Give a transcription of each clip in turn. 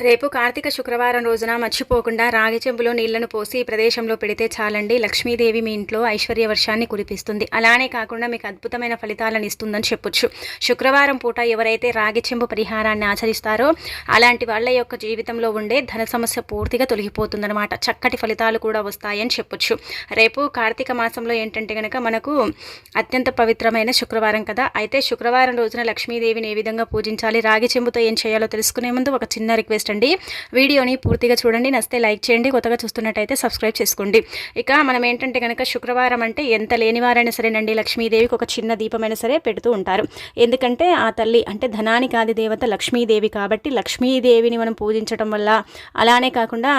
రేపు కార్తీక శుక్రవారం రోజున మర్చిపోకుండా రాగి చెంబులో నీళ్ళను పోసి ఈ ప్రదేశంలో పెడితే చాలండి. లక్ష్మీదేవి మీ ఇంట్లో ఐశ్వర్య వర్షాన్ని కురిపిస్తుంది. అలానే కాకుండా మీకు అద్భుతమైన ఫలితాలను ఇస్తుందని చెప్పొచ్చు. శుక్రవారం పూట ఎవరైతే రాగి చెంబు పరిహారాన్ని ఆచరిస్తారో అలాంటి వాళ్ళ యొక్క జీవితంలో ఉండే ధన సమస్య పూర్తిగా తొలగిపోతుందన్నమాట. చక్కటి ఫలితాలు కూడా వస్తాయని చెప్పొచ్చు. రేపు కార్తీక మాసంలో ఏంటంటే కనుక మనకు అత్యంత పవిత్రమైన శుక్రవారం కదా. అయితే శుక్రవారం రోజున లక్ష్మీదేవిని ఏ విధంగా పూజించాలి? రాగి చెంబుతో ఏం చేయాలో తెలుసుకునే ముందు ఒక చిన్న రిక్వెస్ట్ అండి వీడియోని పూర్తిగా చూడండి. నచ్చితే లైక్ చేయండి. కొత్తగా చూస్తున్నట్టయితే సబ్స్క్రైబ్ చేసుకోండి. ఇక మనం ఏంటంటే కనుక శుక్రవారం అంటే ఎంత లేనివారైనా సరేనండి లక్ష్మీదేవికి ఒక చిన్న దీపమైనా సరే పెడుతూ ఉంటారు. ఎందుకంటే ఆ తల్లి అంటే ధనానికి ఆది దేవత లక్ష్మీదేవి కాబట్టి లక్ష్మీదేవిని మనం పూజించడం వల్ల అలానే కాకుండా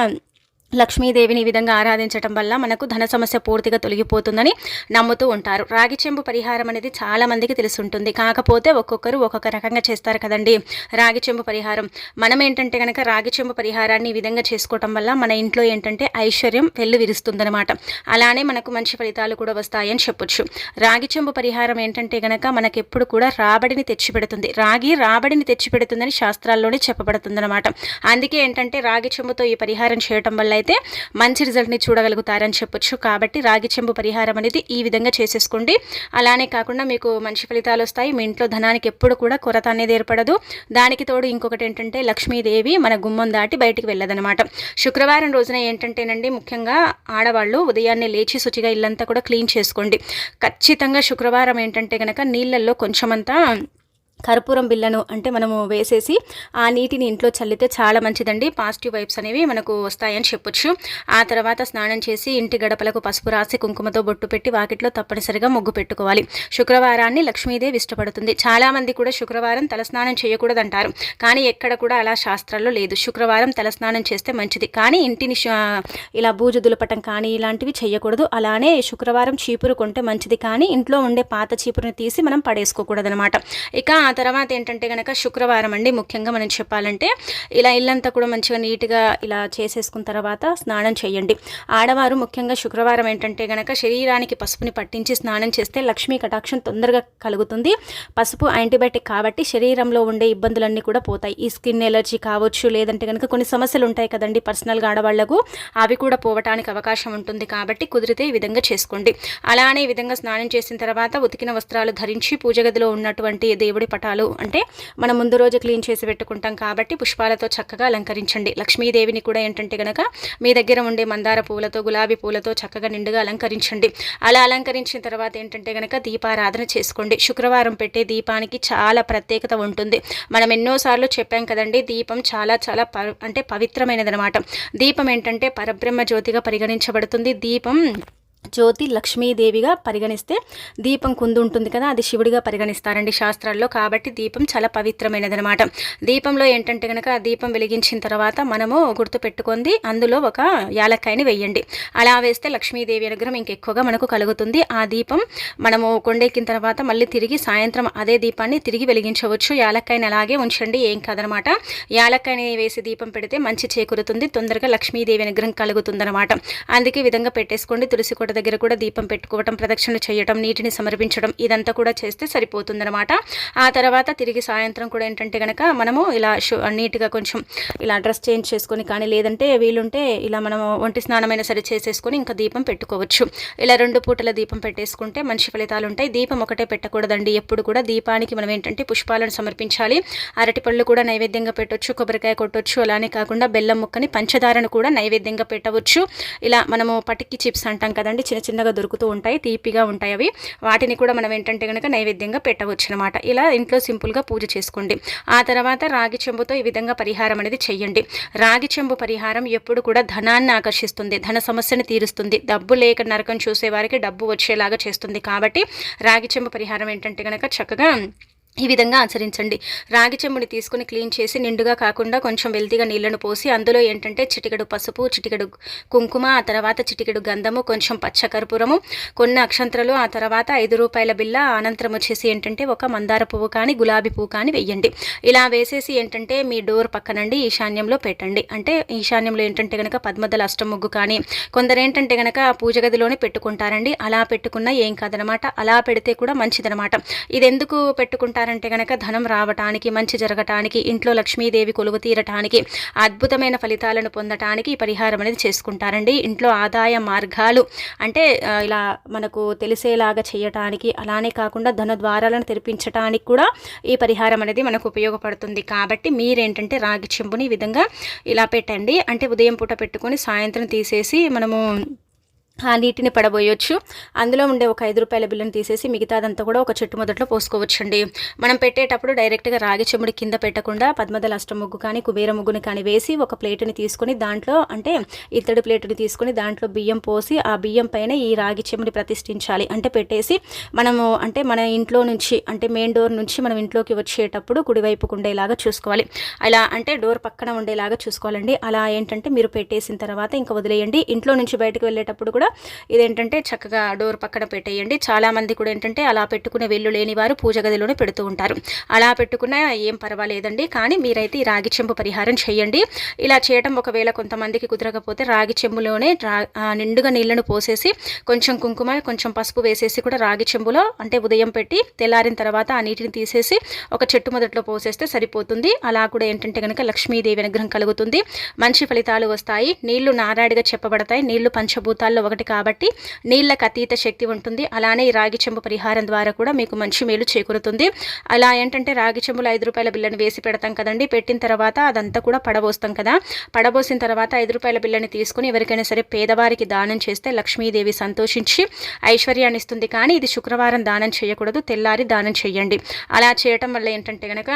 లక్ష్మీదేవిని ఈ విధంగా ఆరాధించడం వల్ల మనకు ధన సమస్య పూర్తిగా తొలగిపోతుందని నమ్ముతూ ఉంటారు. రాగి చెంబు పరిహారం అనేది చాలా మందికి తెలుసుంటుంది. కాకపోతే ఒక్కొక్కరు ఒక్కొక్క రకంగా చేస్తారు కదండి. రాగి చెంబు పరిహారం. మనం ఏంటంటే కనుక రాగి చెంబు పరిహారాన్ని ఈ విధంగా చేసుకోవటం వల్ల మన ఇంట్లో ఏంటంటే ఐశ్వర్యం వెల్లు విరుస్తుందనమాట అలానే మనకు మంచి ఫలితాలు కూడా వస్తాయని చెప్పొచ్చు. రాగి చెంబు పరిహారం ఏంటంటే కనుక మనకెప్పుడు కూడా రాబడిని తెచ్చిపెడుతుంది. రాగి రాబడిని తెచ్చిపెడుతుందని శాస్త్రాల్లోనే చెప్పబడుతుందనమాట అందుకే ఏంటంటే రాగి చెంబుతో ఈ పరిహారం చేయటం వల్ల అయితే మంచి రిజల్ట్ని చూడగలుగుతారని చెప్పొచ్చు. కాబట్టి రాగి చెంబు పరిహారం అనేది ఈ విధంగా చేసేసుకోండి. అలానే కాకుండా మీకు మంచి ఫలితాలు వస్తాయి. మీ ఇంట్లో ధనానికి ఎప్పుడు కూడా కొరత అనేది ఏర్పడదు. దానికి తోడు ఇంకొకటి ఏంటంటే లక్ష్మీదేవి మన గుమ్మం దాటి బయటికి వెళ్ళదనమాట శుక్రవారం రోజున ఏంటంటేనండి ముఖ్యంగా ఆడవాళ్ళు ఉదయాన్నే లేచి శుచిగా ఇల్లంతా కూడా క్లీన్ చేసుకోండి. ఖచ్చితంగా శుక్రవారం ఏంటంటే కనుక నీళ్ళల్లో కొంచెమంతా కర్పూరం బిళ్ళను అంటే మనము వేసేసి ఆ నీటిని ఇంట్లో చల్లితే చాలా మంచిదండి. పాజిటివ్ వైబ్స్ అనేవి మనకు వస్తాయని చెప్పొచ్చు. ఆ తర్వాత స్నానం చేసి ఇంటి గడపలకు పసుపు రాసి కుంకుమతో బొట్టు పెట్టి వాకిట్లో తప్పనిసరిగా ముగ్గు పెట్టుకోవాలి. శుక్రవారాన్ని లక్ష్మీదేవి ఇష్టపడుతుంది. చాలామంది కూడా శుక్రవారం తలస్నానం చేయకూడదంటారు. కానీ ఎక్కడ కూడా అలా శాస్త్రాల్లో లేదు. శుక్రవారం తలస్నానం చేస్తే మంచిది. కానీ ఇంటిని ఇలా బూజు దులపటం కానీ ఇలాంటివి చేయకూడదు. అలానే శుక్రవారం చీపురు కొంటే మంచిది. కానీ ఇంట్లో ఉండే పాత చీపురుని తీసి మనం పడేసుకోకూడదనమాట. ఇక ఆ తర్వాత ఏంటంటే కనుక శుక్రవారం అండి ముఖ్యంగా మనం చెప్పాలంటే ఇలా ఇల్లంతా కూడా మంచిగా నీట్గా ఇలా చేసేసుకున్న తర్వాత స్నానం చేయండి. ఆడవారు ముఖ్యంగా శుక్రవారం ఏంటంటే కనుక శరీరానికి పసుపుని పట్టించి స్నానం చేస్తే లక్ష్మీ కటాక్షం తొందరగా కలుగుతుంది. పసుపు యాంటీబయాటిక్ కాబట్టి శరీరంలో ఉండే ఇబ్బందులన్నీ కూడా పోతాయి. ఈ స్కిన్ ఎలర్జీ కావచ్చు లేదంటే కనుక కొన్ని సమస్యలు ఉంటాయి కదండి పర్సనల్గా ఆడవాళ్ళకు అవి కూడా పోవటానికి అవకాశం ఉంటుంది కాబట్టి కుదిరితే ఈ విధంగా చేసుకోండి. అలానే ఈ విధంగా స్నానం చేసిన తర్వాత ఉతికిన వస్త్రాలు ధరించి పూజ గదిలో ఉన్నటువంటి దేవుడి పటాలు అంటే మనం ముందు రోజు క్లీన్ చేసి పెట్టుకుంటాం కాబట్టి పుష్పాలతో చక్కగా అలంకరించండి. లక్ష్మీదేవిని కూడా ఏంటంటే కనుక మీ దగ్గర ఉండే మందార పూలతో గులాబీ పూలతో చక్కగా నిండుగా అలంకరించండి. అలా అలంకరించిన తర్వాత ఏంటంటే కనుక దీపారాధన చేసుకోండి. శుక్రవారం పెట్టే దీపానికి చాలా ప్రత్యేకత ఉంటుంది. మనం ఎన్నోసార్లు చెప్పాం కదండి దీపం చాలా చాలా అంటే పవిత్రమైనది అనమాట దీపం ఏంటంటే పరబ్రహ్మ జ్యోతిగా పరిగణించబడుతుంది. దీపం జ్యోతి లక్ష్మీదేవిగా పరిగణిస్తే దీపం కుందు ఉంటుంది కదా అది శివుడిగా పరిగణిస్తారండి శాస్త్రాల్లో. కాబట్టి దీపం చాలా పవిత్రమైనది అనమాట దీపంలో ఏంటంటే కనుక దీపం వెలిగించిన తర్వాత మనము గుర్తుపెట్టుకుంది అందులో ఒక యాలక్కాయని వేయండి అలా వేస్తే లక్ష్మీదేవి అనుగ్రహం ఇంకెక్కువగా మనకు కలుగుతుంది. ఆ దీపం మనము కొండెక్కిన తర్వాత మళ్ళీ తిరిగి సాయంత్రం అదే దీపాన్ని తిరిగి వెలిగించవచ్చు. యాలక్కాయని అలాగే ఉంచండి ఏం కాదనమాట యాలక్కాయని వేసి దీపం పెడితే మంచి చేకూరుతుంది తొందరగా లక్ష్మీదేవి అనుగ్రహం కలుగుతుందనమాట అందుకే విధంగా పెట్టేసుకోండి. తులసి కోట దగ్గర కూడా దీపం పెట్టుకోవటం ప్రదక్షిణ చేయటం నీటిని సమర్పించడం ఇదంతా కూడా చేస్తే సరిపోతుందనమాట ఆ తర్వాత తిరిగి సాయంత్రం కూడా ఏంటంటే కనుక మనము ఇలా నీట్గా కొంచెం ఇలా డ్రెస్ చేంజ్ చేసుకొని కానీ లేదంటే వీలుంటే ఇలా మనము ఒంటి స్నానమైనా సరే చేసేసుకొని ఇంకా దీపం పెట్టుకోవచ్చు. ఇలా రెండు పూటల దీపం పెట్టేసుకుంటే మంచి ఫలితాలు ఉంటాయి. దీపం ఒకటే పెట్టకూడదండి. ఎప్పుడు కూడా దీపానికి మనం ఏంటంటే పుష్పాలను సమర్పించాలి. అరటిపళ్ళు కూడా నైవేద్యంగా పెట్టవచ్చు కొబ్బరికాయ కొట్టవచ్చు అలానే కాకుండా బెల్లం ముక్కని పంచదారను కూడా నైవేద్యంగా పెట్టవచ్చు. ఇలా మనము పటికి చిప్స్ అంటాం కదండి చూడండి చిన్న చిన్నగా దొరుకుతూ ఉంటాయి తీపిగా ఉంటాయి అవి. వాటిని కూడా మనం ఏంటంటే కనుక నైవేద్యంగా పెట్టవచ్చు అనమాట ఇలా ఇంట్లో సింపుల్గా పూజ చేసుకోండి. ఆ తర్వాత రాగి చెంబుతో ఈ విధంగా పరిహారం అనేది చెయ్యండి. రాగి చెంబు పరిహారం ఎప్పుడు కూడా ధనాన్ని ఆకర్షిస్తుంది ధన సమస్యను తీరుస్తుంది. డబ్బు లేక నరకం చూసే వారికి డబ్బు వచ్చేలాగా చేస్తుంది. కాబట్టి రాగి చెంబు పరిహారం ఏంటంటే కనుక చక్కగా ఈ విధంగా ఆచరించండి. రాగి చెంబుని తీసుకుని క్లీన్ చేసి నిండుగా కాకుండా కొంచెం వెల్తిగా నీళ్ళను పోసి అందులో ఏంటంటే చిటికెడు పసుపు చిటికెడు కుంకుమ ఆ తర్వాత చిటికెడు గంధము కొంచెం పచ్చకర్పూరము కొన్ని అక్షంతరలు ఆ తర్వాత ఐదు రూపాయల బిల్ల అనంతరం వచ్చేసి ఏంటంటే ఒక మందార పువ్వు కానీ గులాబీ పువ్వు కానీ వెయ్యండి ఇలా వేసేసి ఏంటంటే మీ డోర్ పక్కనండి ఈశాన్యంలో పెట్టండి. అంటే ఈశాన్యంలో ఏంటంటే కనుక పద్మదల అష్టముగ్గు కానీ కొందరు ఏంటంటే కనుక పూజ గదిలోనే పెట్టుకుంటారండి. అలా పెట్టుకున్న ఏం కాదనమాట. అలా పెడితే కూడా మంచిదనమాట. ఇది ఎందుకు పెట్టుకుంటారు? చేసుకుంటారంటే గనక ధనం రావటానికి మంచి జరగటానికి ఇంట్లో లక్ష్మీదేవి కొలువు తీరటానికి అద్భుతమైన ఫలితాలను పొందటానికి ఈ పరిహారం అనేది చేసుకుంటారండి. ఇంట్లో ఆదాయ మార్గాలు అంటే ఇలా మనకు తెలిసేలాగా చేయటానికి అలానే కాకుండా ధన ద్వారాలను తెరిపించటానికి కూడా ఈ పరిహారం అనేది మనకు ఉపయోగపడుతుంది. కాబట్టి మీరేంటంటే రాగి చెంబుని ఈ విధంగా ఇలా పెట్టండి. అంటే ఉదయం పూట పెట్టుకొని సాయంత్రం తీసేసి మనము ఆ నీటిని పడబోయొచ్చు. అందులో ఉండే ఒక ఐదు రూపాయల బిల్లును తీసేసి మిగతాదంతా కూడా ఒక చెట్టు మొదట్లో పోసుకోవచ్చండి. మనం పెట్టేటప్పుడు డైరెక్ట్గా రాగి చెముడి కింద పెట్టకుండా పద్మదల అష్ట ముగ్గు కానీ కుబేర ముగ్గుని కానీ వేసి ఒక ప్లేటుని తీసుకొని దాంట్లో అంటే ఇత్తడి ప్లేటుని తీసుకొని దాంట్లో బియ్యం పోసి ఆ బియ్యం పైన ఈ రాగి చెముడి ప్రతిష్ఠించాలి. అంటే పెట్టేసి మనము అంటే మన ఇంట్లో నుంచి అంటే మెయిన్ డోర్ నుంచి మనం ఇంట్లోకి వచ్చేటప్పుడు కుడివైపుకు ఉండేలాగా చూసుకోవాలి. అలా అంటే డోర్ పక్కన ఉండేలాగా చూసుకోవాలండి. అలా ఏంటంటే మీరు పెట్టేసిన తర్వాత ఇంకా వదిలేయండి. ఇంట్లో నుంచి బయటకు వెళ్ళేటప్పుడు కూడా ఇదేంటంటే చక్కగా డోర్ పక్కన పెట్టేయండి. చాలామంది కూడా ఏంటంటే అలా పెట్టుకునే వెళ్ళు లేని వారు పూజ గదిలోనే పెడుతూ ఉంటారు. అలా పెట్టుకున్నా ఏం పర్వాలేదండి. కానీ మీరైతే ఈ రాగి చెంబు పరిహారం చేయండి. ఇలా చేయడం ఒకవేళ కొంతమందికి కుదరకపోతే రాగి చెంబులోనే నిండుగా నీళ్ళను పోసేసి కొంచెం కుంకుమ కొంచెం పసుపు వేసేసి కూడా రాగి చెంబులో అంటే ఉదయం పెట్టి తెల్లారిన తర్వాత ఆ నీటిని తీసేసి ఒక చెట్టు మొదట్లో పోసేస్తే సరిపోతుంది. అలా కూడా ఏంటంటే కనుక లక్ష్మీదేవి అనుగ్రహం కలుగుతుంది. మంచి ఫలితాలు వస్తాయి. నీళ్ళు నారాడిగా చెప్పబడతాయి. నీళ్ళు పంచభూతాల్లో ఒకటి కాబట్టి నీళ్ళకు అతీత శక్తి ఉంటుంది. అలానే ఈ రాగి చెంబు పరిహారం ద్వారా కూడా మీకు మంచి మేలు చేకూరుతుంది. అలా ఏంటంటే రాగి చెంబులు ఐదు రూపాయల బిల్లని వేసి పెడతాం కదండి. పెట్టిన తర్వాత అదంతా కూడా పడబోస్తాం కదా. పడబోసిన తర్వాత ఐదు రూపాయల బిల్లని తీసుకుని ఎవరికైనా సరే పేదవారికి దానం చేస్తే లక్ష్మీదేవి సంతోషించి ఐశ్వర్యాన్ని ఇస్తుంది. కానీ ఇది శుక్రవారం దానం చేయకూడదు. తెల్లారి దానం చేయండి. అలా చేయటం వల్ల ఏంటంటే కనుక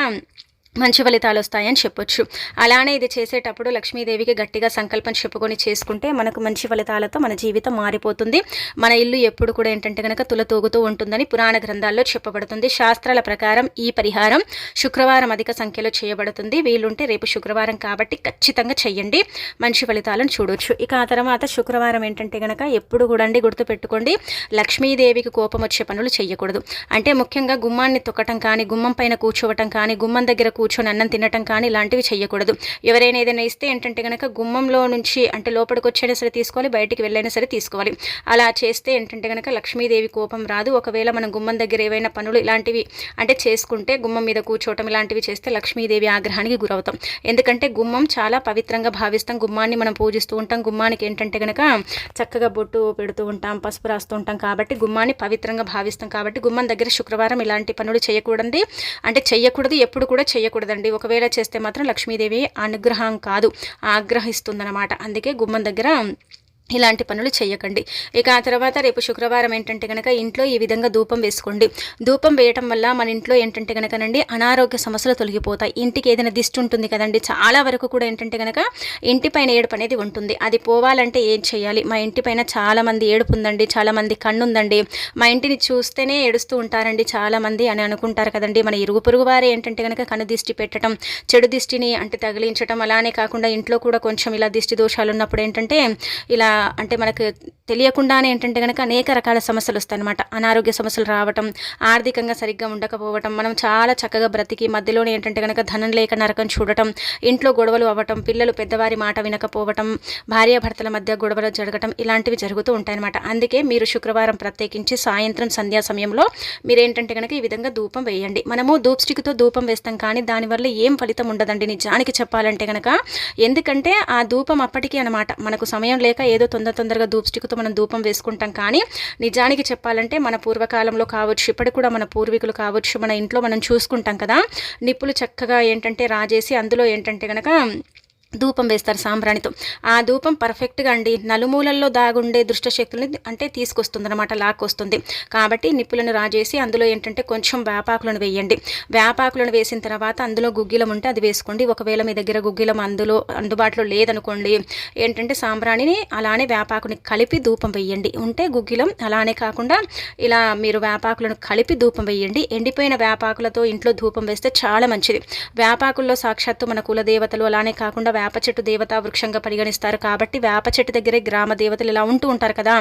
మంచి ఫలితాలు వస్తాయని చెప్పొచ్చు. అలానే ఇది చేసేటప్పుడు లక్ష్మీదేవికి గట్టిగా సంకల్పం చెప్పుకొని చేసుకుంటే మనకు మంచి ఫలితాలతో మన జీవితం మారిపోతుంది. మన ఇల్లు ఎప్పుడు కూడా ఏంటంటే కనుక తులతూగుతూ ఉంటుందని పురాణ గ్రంథాల్లో చెప్పబడుతుంది. శాస్త్రాల ప్రకారం ఈ పరిహారం శుక్రవారం అధిక సంఖ్యలో చేయబడుతుంది. వీలుంటే రేపు శుక్రవారం కాబట్టి ఖచ్చితంగా చెయ్యండి. మంచి ఫలితాలను చూడొచ్చు. ఇక ఆ తర్వాత శుక్రవారం ఏంటంటే కనుక ఎప్పుడు కూడా అండి గుర్తుపెట్టుకోండి. లక్ష్మీదేవికి కోపం వచ్చే పనులు చేయకూడదు అంటే ముఖ్యంగా గుమ్మాన్ని తొక్కటం కానీ గుమ్మం పైన కూర్చోవటం కానీ గుమ్మం దగ్గర కూర్చొని అన్నం తినటం కానీ ఇలాంటివి చేయకూడదు ఎవరైనా ఏదైనా ఇస్తే ఏంటంటే కనుక గుమ్మంలో నుంచి అంటే లోపలికి వచ్చైనా సరే తీసుకోవాలి బయటికి వెళ్ళైనా సరే తీసుకోవాలి. అలా చేస్తే ఏంటంటే కనుక లక్ష్మీదేవి కోపం రాదు. ఒకవేళ మనం గుమ్మం దగ్గర ఏవైనా పనులు ఇలాంటివి అంటే చేసుకుంటే గుమ్మం మీద కూర్చోవటం ఇలాంటివి చేస్తే లక్ష్మీదేవి ఆగ్రహానికి గురవుతాం. ఎందుకంటే గుమ్మం చాలా పవిత్రంగా భావిస్తాం. గుమ్మాన్ని మనం పూజిస్తూ ఉంటాం. గుమ్మానికి ఏంటంటే కనుక చక్కగా బొట్టు పెడుతూ ఉంటాం పసుపు రాస్తూ ఉంటాం కాబట్టి గుమ్మాన్ని పవిత్రంగా భావిస్తాం. కాబట్టి గుమ్మం దగ్గర శుక్రవారం ఇలాంటి పనులు చేయకూడదు అంటే చేయకూడదు ఎప్పుడు కూడా చేయకూడదు చేయకూడదండి ఒకవేళ చేస్తే మాత్రం లక్ష్మీదేవి అనుగ్రహం కాదు. ఆగ్రహిస్తుందన్నమాట. అందుకే గుమ్మం దగ్గర ఇలాంటి పనులు చేయకండి ఇక ఆ తర్వాత రేపు శుక్రవారం ఏంటంటే కనుక ఇంట్లో ఈ విధంగా ధూపం వేసుకోండి. ధూపం వేయటం వల్ల మన ఇంట్లో ఏంటంటే కనుకనండి అనారోగ్య సమస్యలు తొలగిపోతాయి. ఇంటికి ఏదైనా దిష్టి ఉంటుంది కదండి చాలా వరకు కూడా ఏంటంటే కనుక ఇంటిపైన ఏడుపు అనేది ఉంటుంది. అది పోవాలంటే ఏం చేయాలి మా ఇంటిపైన చాలామంది ఏడుపు ఉందండి చాలామంది కన్నుందండి మా ఇంటిని చూస్తేనే ఏడుస్తూ ఉంటారండి చాలామంది అని అనుకుంటారు కదండి. మన ఇరుగు పొరుగు వారే ఏంటంటే కనుక కన్ను దిష్టి పెట్టడం చెడు దిష్టిని అంటే తగిలించడం అలానే కాకుండా ఇంట్లో కూడా కొంచెం ఇలా దిష్టి దోషాలు ఉన్నప్పుడు ఏంటంటే ఇలా అంటే మనకు తెలియకుండానే ఏంటంటే కనుక అనేక రకాల సమస్యలు వస్తాయి అనమాట అనారోగ్య సమస్యలు రావటం ఆర్థికంగా సరిగ్గా ఉండకపోవటం మనం చాలా చక్కగా బ్రతికి మధ్యలోనే ఏంటంటే కనుక ధనం లేక నరకం చూడటం ఇంట్లో గొడవలు అవ్వటం పిల్లలు పెద్దవారి మాట వినకపోవటం భార్యాభర్తల మధ్య గొడవలు జరగటం ఇలాంటివి జరుగుతూ ఉంటాయన్నమాట. అందుకే మీరు శుక్రవారం ప్రత్యేకించి సాయంత్రం సంధ్యా సమయంలో మీరు ఏంటంటే కనుక ఈ విధంగా ధూపం వేయండి. మనము ధూప్ స్టిక్తో ధూపం వేస్తాం కానీ దానివల్ల ఏం ఫలితం ఉండదండి నిజానికి చెప్పాలంటే కనుక ఎందుకంటే ఆ ధూపం అప్పటికీ అనమాట మనకు సమయం లేక ఏదో తొందర తొందరగా ధూప్ స్టిక్తో మనం ధూపం వేసుకుంటాం. కానీ నిజానికి చెప్పాలంటే మన పూర్వకాలంలో కావచ్చు ఇప్పటికి కూడా మన పూర్వీకులు కావచ్చు మన ఇంట్లో మనం చూసుకుంటాం కదా. నిప్పులు చక్కగా ఏంటంటే రాజేసి అందులో ఏంటంటే కనుక ధూపం వేస్తారు సాంబ్రాణితో. ఆ ధూపం పర్ఫెక్ట్గా అండి. నలుమూలల్లో దాగుండే దుష్టశక్తులని అంటే తీసుకొస్తుంది అనమాట లాక్కొస్తుంది. కాబట్టి నిప్పులను రాజేసి అందులో ఏంటంటే కొంచెం వేపాకులను వేయండి. వేపాకులను వేసిన తర్వాత అందులో గుగ్గిలం ఉంటే అది వేసుకోండి. ఒకవేళ మీ దగ్గర గుగ్గిలం అందులో అందుబాటులో లేదనుకోండి ఏంటంటే సాంబ్రాణిని అలానే వేపాకుని కలిపి ధూపం వేయండి. ఉంటే గుగ్గిలం అలానే కాకుండా ఇలా మీరు వేపాకులను కలిపి ధూపం వేయండి. ఎండిపోయిన వేపాకులతో ఇంట్లో ధూపం వేస్తే చాలా మంచిది. వేపాకుల్లో సాక్షాత్తు మన కులదేవతలు అలానే కాకుండా వేప చెట్టు దేవతా వృక్షంగా పరిగణిస్తారు కాబట్టి వేప చెట్టు దగ్గరే గ్రామ దేవతలు ఇలా ఉంటూ ఉంటారు కదా.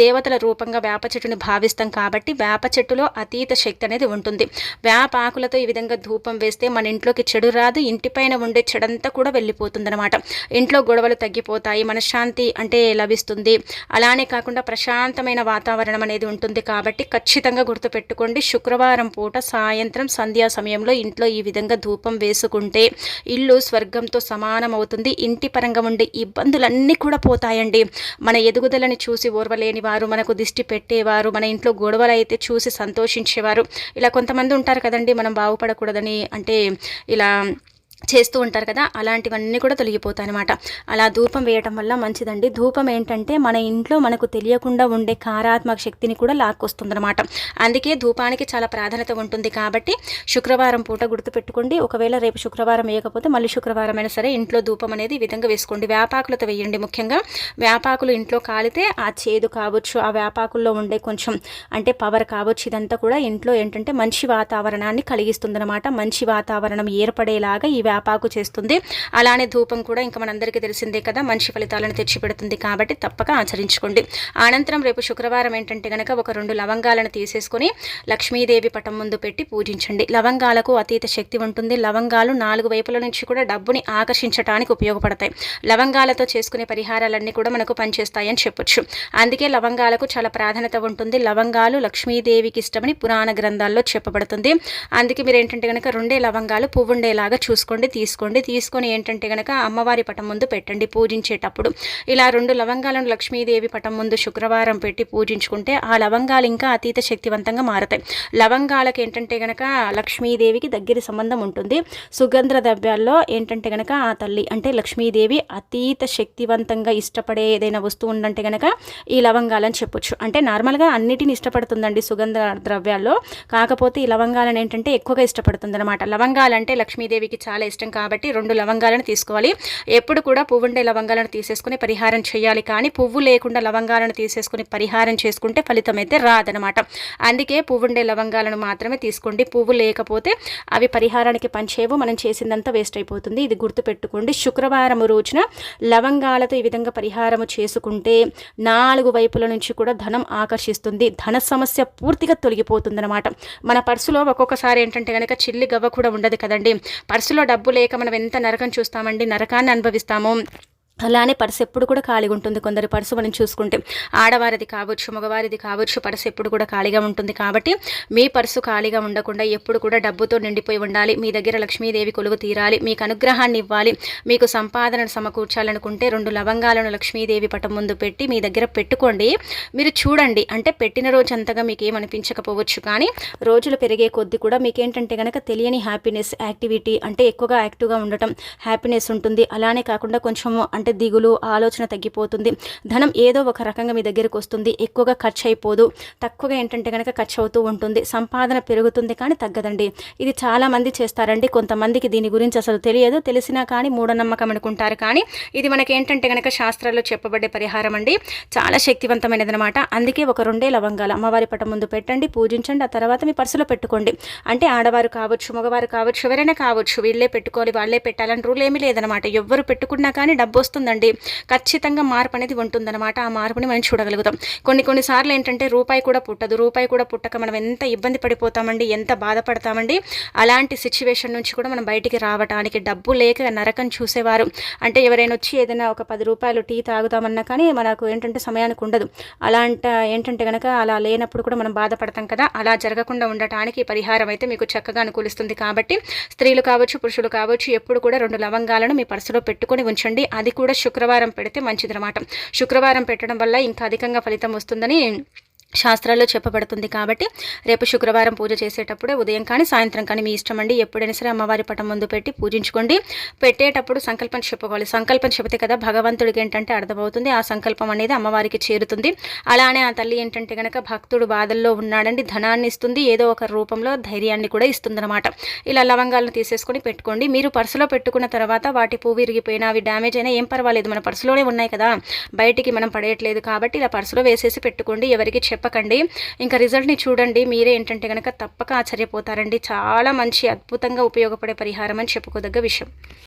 దేవతల రూపంగా వేప చెట్టుని భావిస్తాం కాబట్టి వేప చెట్టులో అతీత శక్తి అనేది ఉంటుంది. వేప ఆకులతో ఈ విధంగా ధూపం వేస్తే మన ఇంట్లోకి చెడు రాదు ఇంటిపైన ఉండే చెడంతా కూడా వెళ్ళిపోతుందనమాట ఇంట్లో గొడవలు తగ్గిపోతాయి మనశ్శాంతి అంటే లభిస్తుంది. అలానే కాకుండా ప్రశాంతమైన వాతావరణం అనేది ఉంటుంది కాబట్టి ఖచ్చితంగా గుర్తుపెట్టుకోండి శుక్రవారం పూట సాయంత్రం సంధ్యా సమయంలో ఇంట్లో ఈ విధంగా ధూపం వేసుకుంటే ఇల్లు స్వర్గంతో సమానం అవుతుంది ఇంటి పరంగా ఉండే ఇబ్బందులన్నీ కూడా పోతాయండి. మన ఎదుగుదలని చూసి ఓర్వలేని వారు మనకు దిష్టి పెట్టేవారు మన ఇంట్లో గొడవలు అయితే చూసి సంతోషించేవారు. ఇలా కొంతమంది ఉంటారు కదండి మనం బాగుపడకూడదని. అంటే ఇలా చేస్తూ ఉంటారు కదా అలాంటివన్నీ కూడా తొలగిపోతాయి అనమాట అలా ధూపం వేయటం వల్ల మంచిదండి. ధూపం ఏంటంటే మన ఇంట్లో మనకు తెలియకుండా ఉండే కారాత్మక శక్తిని కూడా లాక్కొస్తుందనమాట అందుకే ధూపానికి చాలా ప్రాధాన్యత ఉంటుంది కాబట్టి శుక్రవారం పూట గుర్తుపెట్టుకోండి. ఒకవేళ రేపు శుక్రవారం వేయకపోతే మళ్ళీ శుక్రవారం అయినా సరే ఇంట్లో ధూపం అనేది ఈ విధంగా వేసుకోండి. వ్యాపాకులతో వేయండి ముఖ్యంగా. వ్యాపాకులు ఇంట్లో కాలితే ఆ చేదు కావచ్చు ఆ వ్యాపాకుల్లో ఉండే కొంచెం అంటే పవర్ కావచ్చు ఇదంతా కూడా ఇంట్లో ఏంటంటే మంచి వాతావరణాన్ని కలిగిస్తుందన్నమాట. మంచి వాతావరణం ఏర్పడేలాగా ఈ వేపాకు చేస్తుంది. అలానే ధూపం కూడా ఇంకా మనందరికీ తెలిసిందే కదా మంచి ఫలితాలను తెచ్చిపెడుతుంది కాబట్టి తప్పక ఆచరించుకోండి. అనంతరం రేపు శుక్రవారం ఏంటంటే కనుక ఒక రెండు లవంగాలను తీసేసుకొని లక్ష్మీదేవి పటం ముందు పెట్టి పూజించండి. లవంగాలకు అతీత శక్తి ఉంటుంది. లవంగాలు నాలుగు వైపుల నుంచి కూడా డబ్బుని ఆకర్షించడానికి ఉపయోగపడతాయి. లవంగాలతో చేసుకునే పరిహారాలన్నీ కూడా మనకు పనిచేస్తాయని చెప్పొచ్చు. అందుకే లవంగాలకు చాలా ప్రాధాన్యత ఉంటుంది. లవంగాలు లక్ష్మీదేవికి ఇష్టమని పురాణ గ్రంథాల్లో చెప్పబడుతుంది. అందుకే మీరు ఏంటంటే కనుక రెండే లవంగాలు పువ్వుండేలాగా చూసుకోండి. తీసుకోండి తీసుకోండి. తీసుకొని ఏంటంటే కనుక అమ్మవారి పటం ముందు పెట్టండి పూజించేటప్పుడు. ఇలా రెండు లవంగాలను లక్ష్మీదేవి పటం ముందు శుక్రవారం పెట్టి పూజించుకుంటే ఆ లవంగాలు ఇంకా అతీత శక్తివంతంగా మారతాయి. లవంగాలకు ఏంటంటే కనుక లక్ష్మీదేవికి దగ్గర సంబంధం ఉంటుంది. సుగంధ ద్రవ్యాల్లో ఏంటంటే కనుక ఆ తల్లి అంటే లక్ష్మీదేవి అతీత శక్తివంతంగా ఇష్టపడే ఏదైనా వస్తువు ఉందంటే కనుక ఈ లవంగాలని చెప్పొచ్చు. అంటే నార్మల్గా అన్నిటిని ఇష్టపడుతుందండి సుగంధ ద్రవ్యాల్లో. కాకపోతే ఈ లవంగాలను ఏంటంటే ఎక్కువగా ఇష్టపడుతుంది అనమాట లవంగాలంటే లక్ష్మీదేవికి చాలా ఇష్టం కాబట్టి రెండు లవంగాలను తీసుకోవాలి. ఎప్పుడు కూడా పువ్వుండే లవంగాలను తీసేసుకుని పరిహారం చేయాలి. కానీ పువ్వు లేకుండా లవంగాలను తీసేసుకుని పరిహారం చేసుకుంటే ఫలితం అయితే రాదనమాట అందుకే పువ్వుండే లవంగాలను మాత్రమే తీసుకోండి. పువ్వు లేకపోతే అవి పరిహారానికి పనిచేయవు మనం చేసిందంతా వేస్ట్ అయిపోతుంది. ఇది గుర్తుపెట్టుకోండి. శుక్రవారం రోజున లవంగాలతో ఈ విధంగా పరిహారము చేసుకుంటే నాలుగు వైపుల నుంచి కూడా ధనం ఆకర్షిస్తుంది. ధన సమస్య పూర్తిగా తొలగిపోతుందన్నమాట. మన పర్సులో ఒక్కొక్కసారి ఏంటంటే కనుక చిల్లి గవ్వ కూడా ఉండదు కదండి. పర్సులో డబ్బు డబ్బు లేక మనం ఎంత నరకం చూస్తామండి నరకాన్ని అనుభవిస్తాము. అలానే పర్సు ఎప్పుడు కూడా ఖాళీగా ఉంటుంది. కొందరి పర్సు మనం చూసుకుంటే ఆడవారిది కావచ్చు మగవారిది కావచ్చు పర్సు ఎప్పుడు కూడా ఖాళీగా ఉంటుంది. కాబట్టి మీ పర్సు ఖాళీగా ఉండకుండా ఎప్పుడు కూడా డబ్బుతో నిండిపోయి ఉండాలి. మీ దగ్గర లక్ష్మీదేవి కొలువు తీరాలి. మీకు అనుగ్రహాన్ని ఇవ్వాలి. మీకు సంపాదనను సమకూర్చాలనుకుంటే రెండు లవంగాలను లక్ష్మీదేవి పటం ముందు పెట్టి మీ దగ్గర పెట్టుకోండి. మీరు చూడండి. అంటే పెట్టిన రోజు అంతగా మీకు ఏమనిపించకపోవచ్చు కానీ రోజులు పెరిగే కొద్దీ కూడా మీకేంటంటే కనుక తెలియని హ్యాపీనెస్ యాక్టివిటీ అంటే ఎక్కువగా యాక్టివ్గా ఉండటం హ్యాపీనెస్ ఉంటుంది. అలానే కాకుండా కొంచెం అంటే అంటే దిగులు ఆలోచన తగ్గిపోతుంది. ధనం ఏదో ఒక రకంగా మీ దగ్గరకు వస్తుంది. ఎక్కువగా ఖర్చు అయిపోదు తక్కువగా ఏంటంటే కనుక ఖర్చు అవుతూ ఉంటుంది. సంపాదన పెరుగుతుంది కానీ తగ్గదండి. ఇది చాలామంది చేస్తారండి. కొంతమందికి దీని గురించి అసలు తెలియదు. తెలిసినా కానీ మూఢనమ్మకం అనుకుంటారు. కానీ ఇది మనకి ఏంటంటే కనుక శాస్త్రాల్లో చెప్పబడే పరిహారం అండి. చాలా శక్తివంతమైనది అనమాట అందుకే ఒక రెండే లవంగాలు అమ్మవారి పట ముందు పెట్టండి పూజించండి. ఆ తర్వాత మీ పర్సులో పెట్టుకోండి. అంటే ఆడవారు కావచ్చు మగవారు కావచ్చు ఎవరైనా కావచ్చు వీళ్ళే పెట్టుకోవాలి వాళ్ళే పెట్టాలని రూల్ ఏమీ లేదనమాట ఎవరు పెట్టుకున్నా కానీ డబ్బు వస్తుంది. వస్తుందండి. ఖచ్చితంగా మార్పు అనేది ఉంటుందన్నమాట. ఆ మార్పుని మనం చూడగలుగుతాం. కొన్ని కొన్నిసార్లు ఏంటంటే రూపాయి కూడా పుట్టదు. రూపాయి కూడా పుట్టక మనం ఎంత ఇబ్బంది పడిపోతామండి ఎంత బాధపడతామండి అలాంటి సిచ్యువేషన్ నుంచి కూడా మనం బయటికి రావడానికి డబ్బు లేక నరకం చూసేవారు. అంటే ఎవరైనా వచ్చి ఏదైనా ఒక పది రూపాయలు టీ తాగుతామన్నా కానీ మనకు ఏంటంటే సమయానికి ఉండదు. అలాంట ఏంటంటే కనుక అలా లేనప్పుడు కూడా మనం బాధపడతాం కదా. అలా జరగకుండా ఉండటానికి పరిహారం అయితే మీకు చక్కగా అనుకూలిస్తుంది కాబట్టి స్త్రీలు కావచ్చు పురుషులు కావచ్చు ఎప్పుడు కూడా రెండు లవంగాలను మీ పర్సులో పెట్టుకొని ఉంచండి. అది కూడా కూడా శుక్రవారం పెడితే మంచిదనమాట శుక్రవారం పెట్టడం వల్ల ఇంకా అధికంగా ఫలితం వస్తుందని శాస్త్రాల్లో చెప్పబడుతుంది కాబట్టి రేపు శుక్రవారం పూజ చేసేటప్పుడే ఉదయం కానీ సాయంత్రం కానీ మీ ఇష్టం అండి. ఎప్పుడైనా సరే అమ్మవారి పటం ముందు పెట్టి పూజించుకోండి. పెట్టేటప్పుడు సంకల్పం చెప్పుకోవాలి. సంకల్పం చెబితే కదా భగవంతుడికి ఏంటంటే అర్థమవుతుంది. ఆ సంకల్పం అనేది అమ్మవారికి చేరుతుంది. అలానే ఆ తల్లి ఏంటంటే కనుక భక్తుడు బాధల్లో ఉన్నాడండి. ధనాన్ని ఇస్తుంది. ఏదో ఒక రూపంలో ధైర్యాన్ని కూడా ఇస్తుందన్నమాట. ఇలా లవంగాలను తీసేసుకొని పెట్టుకోండి. మీరు పర్సులో పెట్టుకున్న తర్వాత వాటి పువ్వు విరిగిపోయినా అవి డ్యామేజ్ అయినా ఏం పర్వాలేదు. మన పర్సులోనే ఉన్నాయి కదా. బయటికి మనం పడేయట్లేదు కాబట్టి ఇలా పర్సులో వేసేసి పెట్టుకోండి. ఎవరికి చెప్పకండి. ఇంకా రిజల్ట్ని చూడండి. మీరే ఏంటంటే కనుక తప్పక ఆశ్చర్యపోతారండి. చాలా మంచి అద్భుతంగా ఉపయోగపడే పరిహారం అని చెప్పుకోదగ్గ విషయం.